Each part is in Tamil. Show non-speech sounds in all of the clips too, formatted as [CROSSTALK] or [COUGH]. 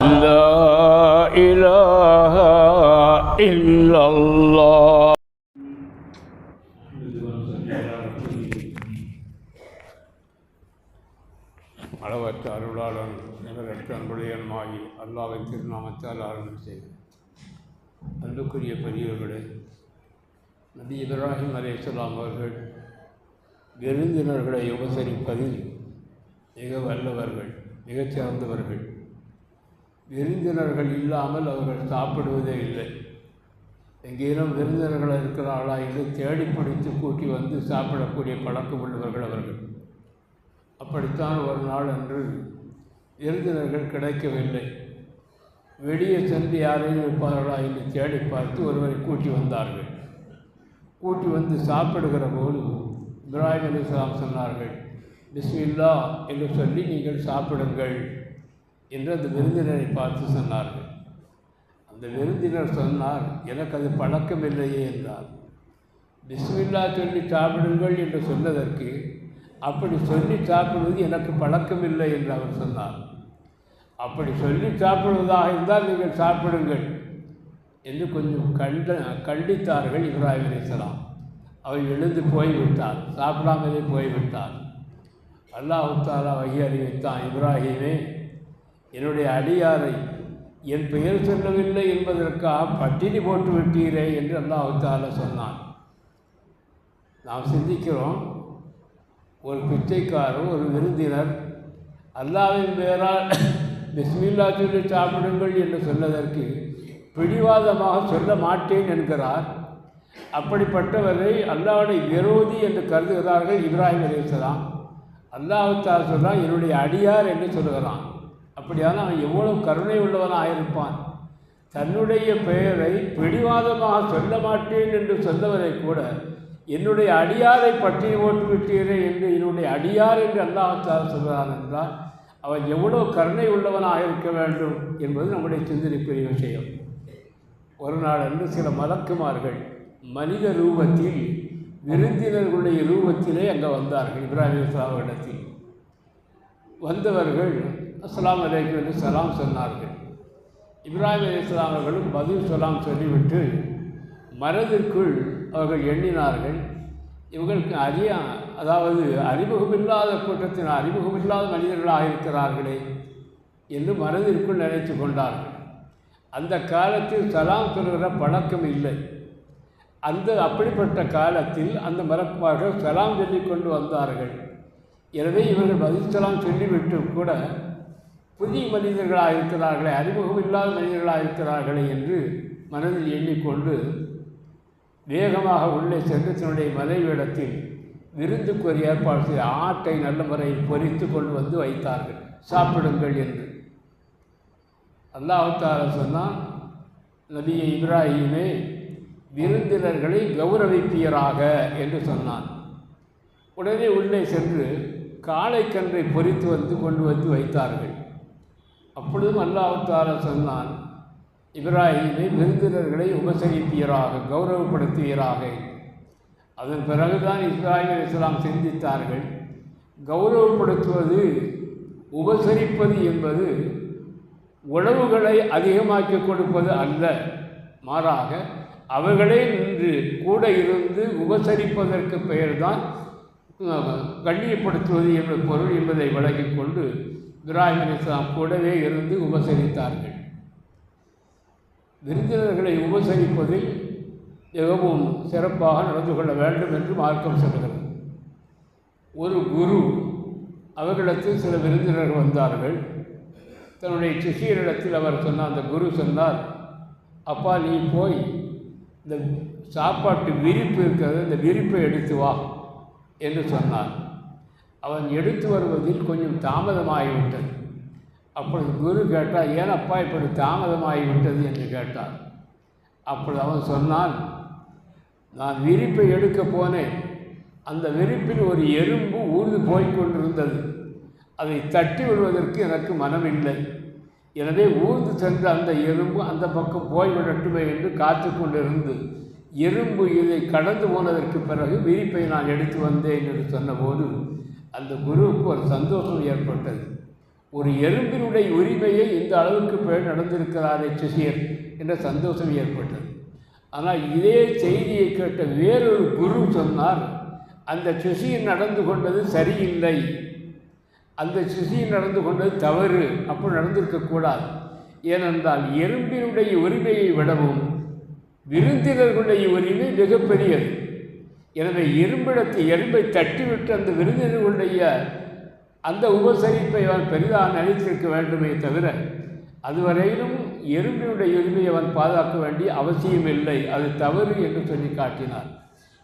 لا إله إلا الله அளவற்ற அருளாளன் நிகரற்ற அன்புடையன்மாகி அல்லாவின் திருநாமத்தால் ஆரம்பம் செய்கிறேன் அன்புக்குரிய பெரியவர்களே நபி இப்ராஹிம் அலையாம் அவர்கள் விருந்தினர்களை உபசரிப்பதில் மிக வல்லவர்கள் மிகச் சிறந்தவர்கள் விருந்தினர்கள் இல்லாமல் அவர்கள் சாப்பிடுவதே இல்லை. எங்கேயும் விருந்தினர்கள் இருக்கிறார்களா என்று தேடி பிடித்து கூட்டி வந்து சாப்பிடக்கூடிய பழக்கம் உள்ளவர்கள் அவர்கள். அப்படித்தான் ஒரு நாள் அன்று விருந்தினர்கள் கிடைக்கவில்லை. வெளியே சென்று யாரையும் இருப்பார்களா என்று தேடி பார்த்து ஒருவரை கூட்டி வந்தார்கள். கூட்டி வந்து சாப்பிடுகிற போது இப்ராஹிம் அலி சொன்னார்கள் பிஸ்மில்லா என்று சொல்லி நீங்கள் சாப்பிடுங்கள். என்று அந்த விருந்தினரை பார்த்து சொன்னார்கள். அந்த விருந்தினர் சொன்னார் எனக்கு அது பழக்கமில்லையே என்றார். பிஸ்மில்லா சொல்லி சாப்பிடுங்கள் என்று சொன்னதற்கு அப்படி சொல்லி சாப்பிடுவது எனக்கு பழக்கமில்லை என்று அவர் சொன்னார். அப்படி சொல்லி சாப்பிடுவதாக இருந்தால் நீங்கள் சாப்பிடுங்கள் என்று கொஞ்சம் கண்ட கண்டித்தார்கள் இப்ராஹிம் அலிஸ்லாம் அவர் எழுந்து போய்விட்டார். சாப்பிடாமலே போய்விட்டார். அல்லாஹு தாலா வகி அறிவித்தான் இப்ராஹிமே என்னுடைய அடியாரை என் பெயர் சொல்லவில்லை என்பதற்காக பட்டினி போட்டு விட்டீரே என்று அல்லாஹு தாலா சொன்னான். நாம் சிந்திக்கிறோம் ஒரு பிச்சைக்காரர் ஒரு விருந்தினர் அல்லாவின் பெயரால் [COUGHS] பிஸ்மில்லா சொல்லி சாப்பிடுங்கள் என்று சொன்னதற்கு பிடிவாதமாக சொல்ல மாட்டேன் என்கிறார். அப்படிப்பட்டவரை அல்லாவுடைய விரோதி என்று கருதுகிறார்கள் இப்ராஹிம் அலிஸ்லாம் அல்லாஹால் சொல்கிறான் என்னுடைய அடியார் என்று சொல்கிறான் அப்படியான அவன் எவ்வளவு கருணை உள்ளவனாக இருப்பான் தன்னுடைய பெயரை பிடிவாதமாக சொல்ல மாட்டேன் என்று சொன்னவரை கூட என்னுடைய அடியாரை பற்றி ஓட்டு விட்டீரே என்று என்னுடைய அடியார் என்று அல்லாஹால் சொல்கிறான் என்றால் அவன் எவ்வளோ கருணை உள்ளவனாக இருக்க வேண்டும் என்பது நம்முடைய சிந்தனைக்குரிய விஷயம். ஒரு நாள் அன்று சில மலக்குமார்கள் மனித ரூபத்தில் விருந்தினர்களுடைய ரூபத்திலே அங்கே வந்தார்கள் இப்ராஹிம் இஸ்லாமிடத்தில் வந்தவர்கள் அஸ்லாம் அலைக்கும் என்று சலாம் சொன்னார்கள். இப்ராஹிம் அலி இஸ்லாமர்களும் பதில் சொல்லாம் சொல்லிவிட்டு மனதிற்குள் அவர்கள் எண்ணினார்கள். இவர்களுக்கு அறிய அதாவது அறிமுகமில்லாத கூட்டத்தின் அறிமுகமில்லாத மனிதர்களாக இருக்கிறார்களே என்று மனதிற்குள் நினைத்து கொண்டார்கள். அந்த காலத்தில் சலாம் சொல்கிற பழக்கம் இல்லை. அந்த அப்படிப்பட்ட காலத்தில் அந்த மலக்குமார்கள் சலாம் சொல்லி கொண்டு வந்தார்கள். எனவே இவர்கள் பதில் சலாம் சொல்லிவிட்டு கூட புதிய மனிதர்களாக இருக்கிறார்களே அறிமுகம் இல்லாத மனிதர்களாக இருக்கிறார்களே என்று மனதில் எண்ணிக்கொண்டு வேகமாக உள்ளே சென்று தன்னுடைய மனைவியிடத்தில் விருந்துக்கு ஒரு ஏற்பாடு செய்து ஆட்டை நல்ல முறையில் பொறித்து கொண்டு வந்து வைத்தார்கள். சாப்பிடுங்கள் என்று. அல்லாஹால சொன்னால் நபியை இப்ராஹிமே விருந்தினர்களை கௌரவிப்பீராக என்று சொன்னான். உடனே உள்ளே சென்று காளைக்கன்றை பொறித்து வந்து கொண்டு வந்து வைத்தார்கள். அப்பொழுதும் அல்லாஹால சொன்னான் இப்ராஹிமை விருந்தினர்களை உபசரிப்பீராக கௌரவப்படுத்துவீராக அதன் பிறகுதான் இஸ்ராயில் இஸ்லாம் சிந்தித்தார்கள் கௌரவப்படுத்துவது உபசரிப்பது என்பது உணவுகளை அதிகமாக்கி கொடுப்பது அல்ல. மாறாக அவர்களே நின்று கூட இருந்து உபசரிப்பதற்கு பெயர்தான் கண்ணியப்படுத்துவது என்ற பொருள் என்பதை விளங்கிக் கொண்டு இப்ராஹிம் இஸ்லாம் கூடவே இருந்து உபசரித்தார்கள். விருந்தினர்களை உபசரிப்பதில் மிகவும் சிறப்பாக நடந்து கொள்ள வேண்டும் என்று மார்க்கம் சொல்கிறது. ஒரு குரு அவர்களிடத்தில் சில விருந்தினர்கள் வந்தார்கள். தன்னுடைய சிஷியரிடத்தில் அவர் சொன்னார் அந்த குரு சொன்னார் அப்பா நீ போய் இந்த சாப்பாட்டு விரிப்பு இருக்கிறது இந்த விரிப்பை எடுத்து வா என்று சொன்னார். அவன் எடுத்து வருவதில் கொஞ்சம் தாமதமாகிவிட்டது. அப்பொழுது குரு கேட்டால் ஏனப்பா இப்படி தாமதமாகிவிட்டது? என்று கேட்டார். அப்பொழுது அவன் சொன்னான் நான் விரிப்பை எடுக்க போனேன். அந்த விரிப்பில் ஒரு எறும்பு ஊர்ந்து போய் கொண்டிருந்தது. அதை தட்டி விடுவதற்கு எனக்கு மனமில்லை. எனவே ஊர்ந்து சென்ற அந்த எறும்பு அந்த பக்கம் போய்விடட்டுமே என்று காத்து கொண்டிருந்து எறும்பு இதை கடந்து போனதற்கு பிறகு விரிப்பை நான் எடுத்து வந்தேன் என்று சொன்னபோது அந்த குருவுக்கு ஒரு சந்தோஷம் ஏற்பட்டது. ஒரு எறும்பினுடைய உரிமையை இந்த அளவுக்கு பேர் நடந்திருக்கிறாரே சிசியர் என்ற சந்தோஷம் ஏற்பட்டது. ஆனால் இதே செய்தியை கேட்ட வேறொரு குரு சொன்னார் அந்த சிசியர் நடந்து கொண்டது சரியில்லை. அந்த சிசியர் நடந்து கொண்டது தவறு. அப்படி நடந்திருக்கக்கூடாது ஏனென்றால் எறும்பினுடைய உரிமையை விடவும் விருந்தினர்களுடைய உரிமை மிகப்பெரியது. எனவே எறும்பிடத்தை எறும்பை தட்டிவிட்டு அந்த விருந்தினர்களுடைய அந்த உபசரிப்பை அவன் பெரிதாக நினைத்திருக்க வேண்டுமே தவிர அதுவரையிலும் எறும்பினுடைய எறும்பை அவன் பாதுகாக்க வேண்டிய அவசியம் இல்லை அது தவறு என்று சொல்லி காட்டினார்.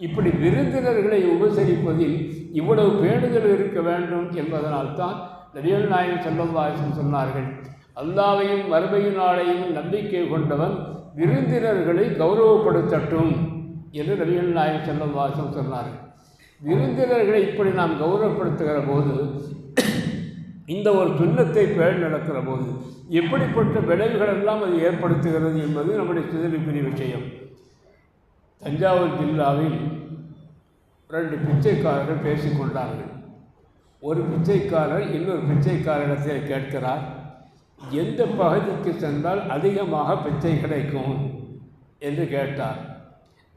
இப்படி விருந்தினர்களை உபசரிப்பதில் இவ்வளவு பேணுதல் இருக்க வேண்டும் என்பதனால்தான் நபிகள் நாயகம் செல்லவாசன் சொன்னார்கள் அல்லாவையும் மறுமையின் நாளையும் நம்பிக்கை கொண்டவன் விருந்தினர்களை கௌரவப்படுத்தட்டும். என்று நபிகள் நாயகம் செல்லவாசன் சொன்னார்கள் விருந்தினர்களை இப்படி நாம் கௌரவப்படுத்துகிற போது இந்த ஒரு துன்பத்தை பேர் நடக்கிற போது எப்படிப்பட்ட விளைவுகள் எல்லாம் அது ஏற்படுத்துகிறது என்பது நம்முடைய சிதறிப்பிரி விஷயம். தஞ்சாவூர் ஜில்லாவில் ரெண்டு பிச்சைக்காரர்கள் பேசிக்கொண்டார்கள் ஒரு பிச்சைக்காரர் இன்னொரு பிச்சைக்காரரிடத்தில் கேட்கிறார் எந்த பகுதிக்கு சென்றால் அதிகமாக பிச்சை கிடைக்கும்? என்று கேட்டார்.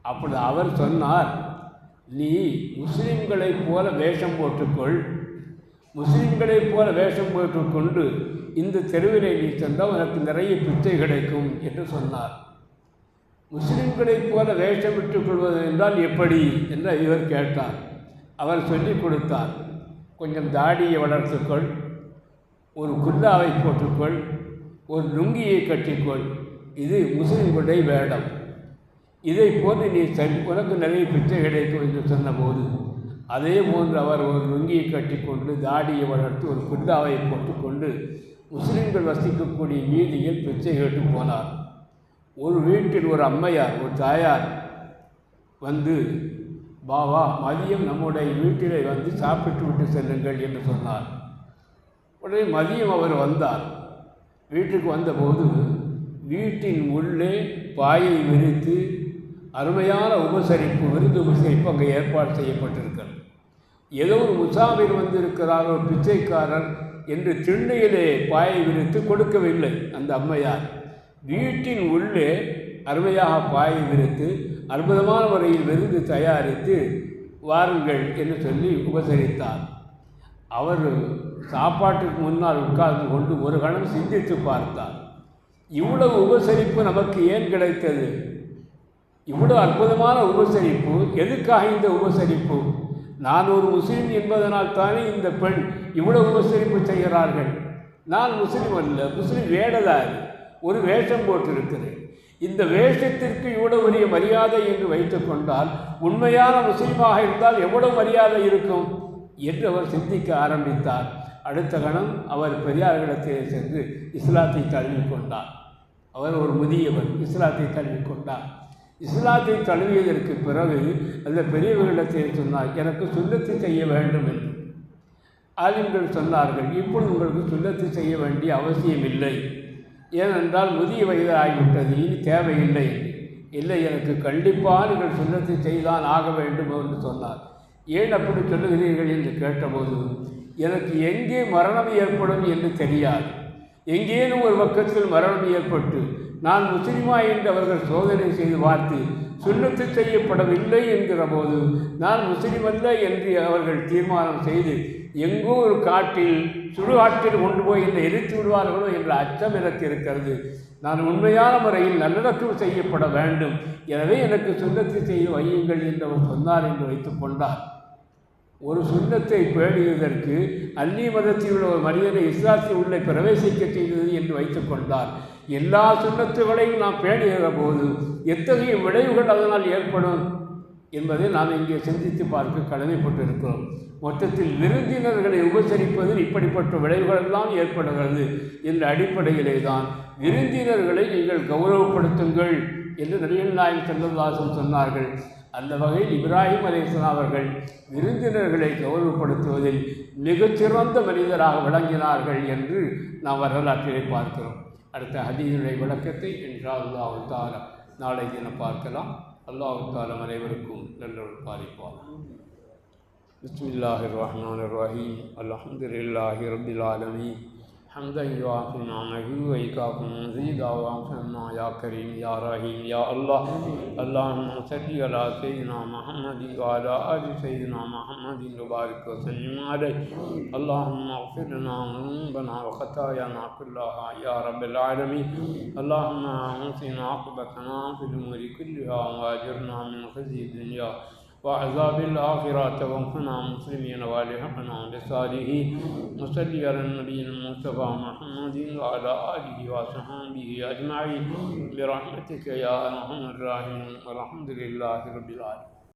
அப்படி அவர் சொன்னார் நீ முஸ்லீம்களைப் போல வேஷம் போட்டுக்கொள். முஸ்லீம்களைப் போல வேஷம் போட்டுக்கொண்டு இந்த தெருவிலே நீ சென்றால் உனக்கு நிறைய பிச்சை கிடைக்கும் என்று சொன்னார். முஸ்லீம்களைப் போல வேஷமிட்டுக் கொள்வது என்றால் எப்படி? என்று இவர் கேட்டார். அவர் சொல்லிக் கொடுத்தார் கொஞ்சம் தாடியை வளர்த்துக்கொள் ஒரு குல்லாவை போட்டுக்கொள் ஒரு லுங்கியை கட்டிக்கொள். இது முஸ்லீம்களுடைய வேடம். இதை போன்று நீ சரி உனக்கு நிறைய பிச்சை கிடைக்கும் என்று சொன்னபோது அதே போன்று அவர் ஒரு லுங்கியை கட்டிக்கொண்டு தாடியை வளர்த்து ஒரு குர்தாவை போட்டுக்கொண்டு முஸ்லிம்கள் வசிக்கக்கூடிய வீதியில் பிச்சை கேட்டு போனார். ஒரு வீட்டில் ஒரு அம்மையார் ஒரு தாயார் வந்து பாவா மதியம் நம்முடைய வீட்டிலே வந்து சாப்பிட்டு விட்டு செல்லுங்கள் என்று சொன்னார். உடனே மதியம் அவர் வந்தார். வீட்டுக்கு வந்தபோது வீட்டின் உள்ளே பாயை விரித்து அருமையான உபசரிப்பு விருது உபசரிப்பு அங்கே ஏற்பாடு செய்யப்பட்டிருக்கிறது. ஏதோ ஒரு முசாபிர் வந்திருக்கிறார் ஒரு பிச்சைக்காரர் என்று திண்ணையிலே பாயை விரித்து கொடுக்கவில்லை அந்த அம்மையார். வீட்டின் உள்ளே அருமையாக பாயை விரித்து அற்புதமான முறையில் விருந்து தயாரித்து வாருங்கள் என்று சொல்லி உபசரித்தார். அவர் சாப்பாட்டுக்கு முன்னால் உட்கார்ந்து கொண்டு ஒரு கணம் சிந்தித்து பார்த்தார். இவ்வளவு உபசரிப்பு நமக்கு ஏன் கிடைத்தது? இவ்வளோ அற்புதமான உபசரிப்பு எதுக்காக இந்த உபசரிப்பு? நான் ஒரு முஸ்லீம் என்பதனால் தானே இந்த பெண் இவ்வளோ உபசரிப்பு செய்கிறார்கள்? நான் முஸ்லீம் அல்ல முஸ்லீம் வேடதாரி ஒரு வேஷம் போட்டிருக்கிறேன். இந்த வேஷத்திற்கு இவ்வளவு பெரிய மரியாதை என்று வைத்துக்கொண்டால் உண்மையான முஸ்லீமாக இருந்தால் எவ்வளவு மரியாதை இருக்கும்? என்று அவர் சிந்திக்க ஆரம்பித்தார். அடுத்த கணம் அவர் பெரியார்களிடத்திலே சென்று இஸ்லாத்தை தழுவிக்கொண்டார் அவர் ஒரு முதியவர் இஸ்லாத்தை தழுவிக்கொண்டார் இஸ்லாத்தை தழுவியதற்கு பிறகு அந்த பெரியவர்களிடத்தில் சொன்னார் எனக்கு சுண்ணத்து செய்ய வேண்டும் என்று. ஆலிம்கள் சொன்னார்கள் இப்பொழுது உங்களுக்கு சுண்ணத்து செய்ய வேண்டிய அவசியம் இல்லை ஏனென்றால் முதிய வயது ஆகிவிட்டது இனி தேவையில்லை. இல்லை எனக்கு கண்டிப்பாக நீங்கள் சுண்ணத்தை செய்தான் ஆக வேண்டும் என்று சொன்னார். ஏன் அப்படி சொல்லுகிறீர்கள்? என்று கேட்டபோது எனக்கு எங்கே மரணம் ஏற்படும் என்று தெரியாது. எங்கேனும் ஒரு பக்கத்தில் மரணம் ஏற்பட்டு நான் முஸ்லிமா என்று அவர்கள் சோதனை செய்து பார்த்து சுண்ணத்து செய்யப்படவில்லை என்கிற போது நான் முஸ்லிம் அல்ல என்று அவர்கள் தீர்மானம் செய்து எங்கோ ஒரு காட்டில் சுடுகாட்டில் கொண்டு போய் என்னை எரித்து விடுவார்களோ என்ற அச்சம் எனக்கு இருக்கிறது. நான் உண்மையான முறையில் நல்லடக்கம் செய்யப்பட வேண்டும். எனவே எனக்கு சுண்ணத்து செய்து வையுங்கள் என்று அவர் சொன்னார் என்று வைத்துக் கொண்டார். ஒரு சுண்ணத்தை பேணியதற்கு அந்நிய மதத்தில் உள்ள ஒரு மனிதனை இஸ்லாத்தில் உள்ளே பிரவேசிக்க செய்தது என்று வைத்துக்கொண்டார் எல்லா சுண்ணத்துகளையும் நாம் பேணுகிற போது எத்தகைய விளைவுகள் அதனால் ஏற்படும் என்பதை நாம் இங்கே சிந்தித்து பார்க்க கடமைப்பட்டிருக்கிறோம். மொத்தத்தில் விருந்தினர்களை உபசரிப்பதில் இப்படிப்பட்ட விளைவுகள் எல்லாம் ஏற்படுகிறது என்ற அடிப்படையிலே தான் விருந்தினர்களை நீங்கள் கௌரவப்படுத்துங்கள் என்று நபிகள் நாயகம் செல்லதாசன் சொன்னார்கள். அந்த வகையில் இப்ராஹிம் அலிஸ்லாம் அவர்கள் விருந்தினர்களை கௌரவப்படுத்துவதில் மிகச்சிறந்த மனிதராக விளங்கினார்கள் என்று நாம் வரலாற்றிலே பார்க்கிறோம். அடுத்த ஹதீனுடைய விளக்கத்தை என்றால் அல்லாஹு தாலா நாளை தினம் பார்க்கலாம். அல்லாஹு தாலம் அனைவருக்கும் நல்லொரு பாதிப்பார் பிஸ்மில்லாஹிர் ரஹ்மான் ரஹீம். அலமதுல்லாஹி ரபில் ஆலமீன். حمد یا فنان ہی کا مزید آوام فرمان یا کریم یا رحیم یا اللہ اللہ صلی علی سیدنا محمد وعلا آج سیدنا محمد مبارک وسلم علی اللہ اغفر لنا ذنوبنا وخطایانا کلها یا رب العالمین اللہ اغفر لنا عقبتنا فی الامور کلها واجرنا من خزی الدنیا وعذاب الآخرة توفنا مسلمين والحقنا بالصالحين وصلي على النبي المصطفى محمد وعلى آله وصحبه أجمعين. برحمتك يا أرحم الراحمين. والحمد لله رب العالمين.